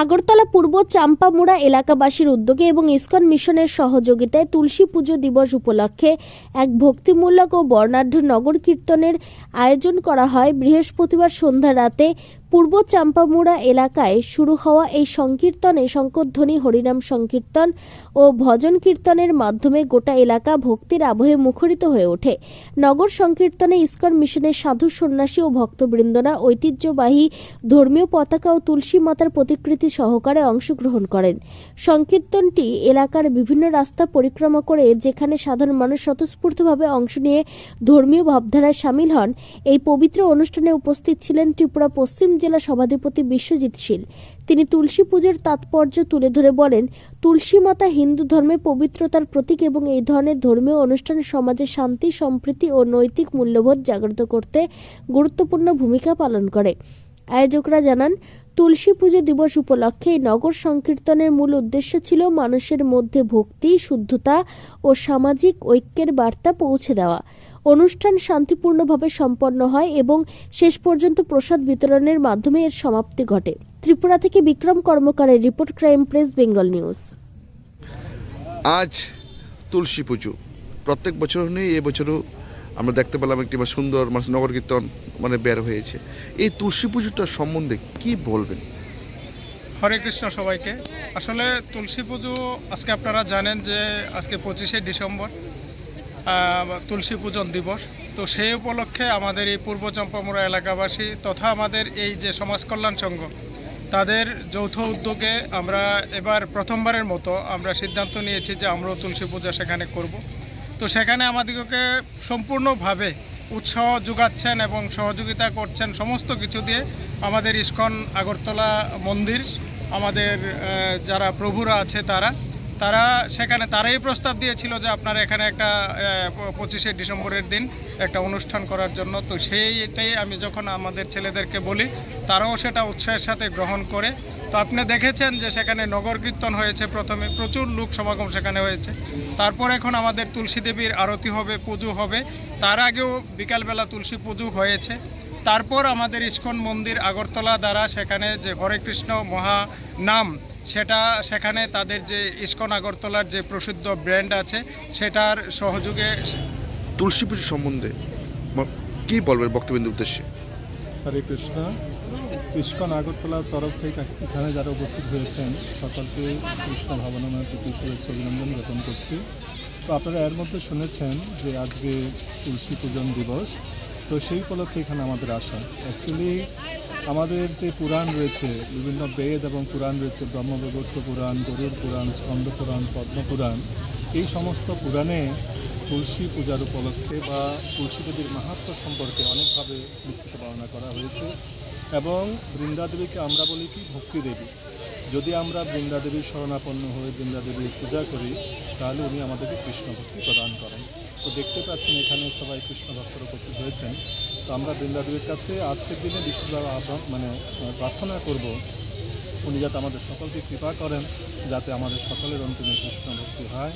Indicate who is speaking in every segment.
Speaker 1: আগরতলা পূর্ব চাম্পামুড়া এলাকাবাসীর উদ্যোগে এবং ইস্কন মিশনের সহযোগিতায় তুলসী পুজো দিবস উপলক্ষে এক ভক্তিমূলক ও বর্ণাঢ্য নগর কীর্তনের আয়োজন করা হয়। বৃহস্পতিবার সন্ধ্যা রাতে পূর্ব চাম্পামুড়া এলাকায় শুরু হওয়া এই সংকীর্তনে শঙ্করধ্বনি, হরিনাম সংকীর্তন ও ভজন কীর্তনের মাধ্যমে গোটা এলাকা ভক্তির আবহে মুখরিত হয়ে ওঠে। নগর সংকীর্তনে ইসকন মিশনের সাধু সন্ন্যাসী ও ভক্তবৃন্দরা ঐতিহ্যবাহী ধর্মীয় পতাকা ও তুলসী মাতার প্রতিকৃতি সহকারে অংশগ্রহণ করেন। সংকীর্তনটি এলাকার বিভিন্ন রাস্তা পরিক্রমা করে যেখানে সাধারণ মানুষ স্বতঃস্ফূর্তভাবে অংশ নিয়ে ধর্মীয় ভাবধারায় সামিল হন, এই পবিত্র অনুষ্ঠানে উপস্থিত ছিলেন ত্রিপুরা পশ্চিম জেলা সভাধিপতি বিশ্বজিৎ শীল। তিনি তুলসী পুজোর তাৎপর্য তুলে ধরে বলেন, তুলসী মাতা হিন্দু ধর্মে পবিত্রতার প্রতীক এবং এই ধরনের ধর্মীয় অনুষ্ঠান সমাজে শান্তি, সম্প্রীতি ও নৈতিক মূল্যবোধ জাগ্রত করতে গুরুত্বপূর্ণ ভূমিকা পালন করে। আয়োজকরা জানান, তুলসী পুজো দিবস উপলক্ষে নগর সংকীর্তনের মূল উদ্দেশ্য ছিল মানুষের মধ্যে ভক্তি, শুদ্ধতা ও সামাজিক ঐক্যের বার্তা পৌঁছে দেওয়া। অনুষ্ঠান শান্তিপূর্ণভাবে সম্পন্ন হয় এবং শেষ পর্যন্ত প্রসাদ বিতরণের মাধ্যমে এর সমাপ্তি ঘটে। ত্রিপুরা থেকে Bikram কর্মকারের report crime press Bengal news.
Speaker 2: আজ তুলসী পুজো। প্রত্যেক বছর নেই এবছরও আমরা দেখতে পেলাম একটি বা সুন্দর মানে নগর কীর্তন মানে বের হয়েছে। এই তুলসী পুজোটার সম্বন্ধে কি বলবেন?
Speaker 3: হরে কৃষ্ণ সবাইকে। আসলে তুলসী পুজো আজকে আপনারা জানেন যে আজকে পঁচিশে ডিসেম্বর। তুলসী পূজন দিবস। তো সেই উপলক্ষে আমাদের এই পূর্ব চম্পামুড়া এলাকাবাসী তথা আমাদের এই যে সমাজ কল্যাণ সংঘ, তাদের যৌথ উদ্যোগে আমরা এবার প্রথমবারের মতো আমরা সিদ্ধান্ত নিয়েছি যে আমরাও তুলসী পূজা সেখানে করব। তো সেখানে আমাদেরকে সম্পূর্ণভাবে উৎসাহ যোগাচ্ছেন এবং সহযোগিতা করছেন সমস্ত কিছু দিয়ে আমাদের ইস্কন আগরতলা মন্দির, আমাদের যারা প্রভুরা আছে তারা। তারা সেখানে, তারাই প্রস্তাব দিয়েছিল যে আপনারা এখানে একটা পঁচিশে ডিসেম্বরের দিন একটা অনুষ্ঠান করার জন্য। তো সেইটাই আমি যখন আমাদের ছেলেদেরকে বলি, তারাও সেটা উৎসাহের সাথে গ্রহণ করে। তো আপনি দেখেছেন যে সেখানে নগর কীর্তন হয়েছে প্রথমে, প্রচুর লোক সমাগম সেখানে হয়েছে। তারপর এখন আমাদের তুলসী দেবীর আরতি হবে, পুজো হবে। তার আগেও বিকালবেলা তুলসী পুজো হয়েছে। তারপর আমাদের ইস্কন মন্দির আগরতলা দ্বারা সেখানে যে হরে কৃষ্ণ মহা নাম সেটা সেখানে তাদের যে ইস্কন আগরতলার যে প্রসিদ্ধ ব্র্যান্ড আছে সেটার সহযোগে
Speaker 2: তুলসী পুজো সম্বন্ধে কি বলবেন বক্তব্যের উদ্দেশ্যে?
Speaker 4: হরে কৃষ্ণ। ইস্কন আগরতলার তরফ থেকে এখানে যারা উপস্থিত হয়েছেন সকলকে কৃষ্ণ ভাবনাময় প্রতি শুভেচ্ছা অভিনন্দন জ্ঞাপন করছি। তো আপনারা এর মধ্যে শুনেছেন যে আজকে তুলসী পূজন দিবস। তো সেই উপলক্ষে এখানে আমাদের আসা। অ্যাকচুয়ালি আমাদের যে পুরাণ রয়েছে, বিভিন্ন বেদ এবং পুরাণ রয়েছে, ব্রহ্মবিভক্ত পুরাণ গরুর পুরাণ, স্কন্দ পুরাণ, পদ্ম পুরাণ, এই সমস্ত পুরাণে তুলসী পূজার উপলক্ষে বা তুলসী দেবীর মাহাত্ম সম্পর্কে অনেকভাবে বিস্তৃত বর্ণনা করা হয়েছে এবং বৃন্দাদেবীকে আমরা বলি কি ভক্তি দেবী। যদি আমরা বৃন্দাদেবীর শরণাপন্ন হয়ে বৃন্দাদেবীর পূজা করি, তাহলে উনি আমাদেরকে কৃষ্ণ ভক্তি প্রদান করেন। তো দেখতে পাচ্ছেন এখানে সবাই কৃষ্ণ ভক্তরা উপস্থিত হয়েছেন। তো আমরা বৃন্দা দেবীর কাছে আজকের দিনে বিশেষভাবে আহ্বান মানে প্রার্থনা করব। উনি যাতে আমাদের সকলকে কৃপা করেন যাতে আমাদের সকলের অন্তিমে কৃষ্ণ ভক্তি হয়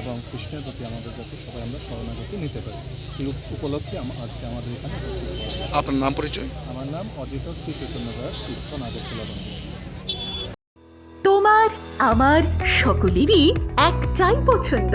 Speaker 4: এবং কৃষ্ণের প্রতি আমাদের যাতে সবাই আমরা শরণাগতি নিতে পারি। এই উপলক্ষে আজকে আমাদের এখানে উপস্থিত
Speaker 2: আপনার নাম পরিচয়?
Speaker 4: আমার নাম অজিত শ্রী চৈতন্য দাস ইস্কন আগরতলা বন্ধু
Speaker 5: তোমার আমার সকলেরই একটাই পছন্দ।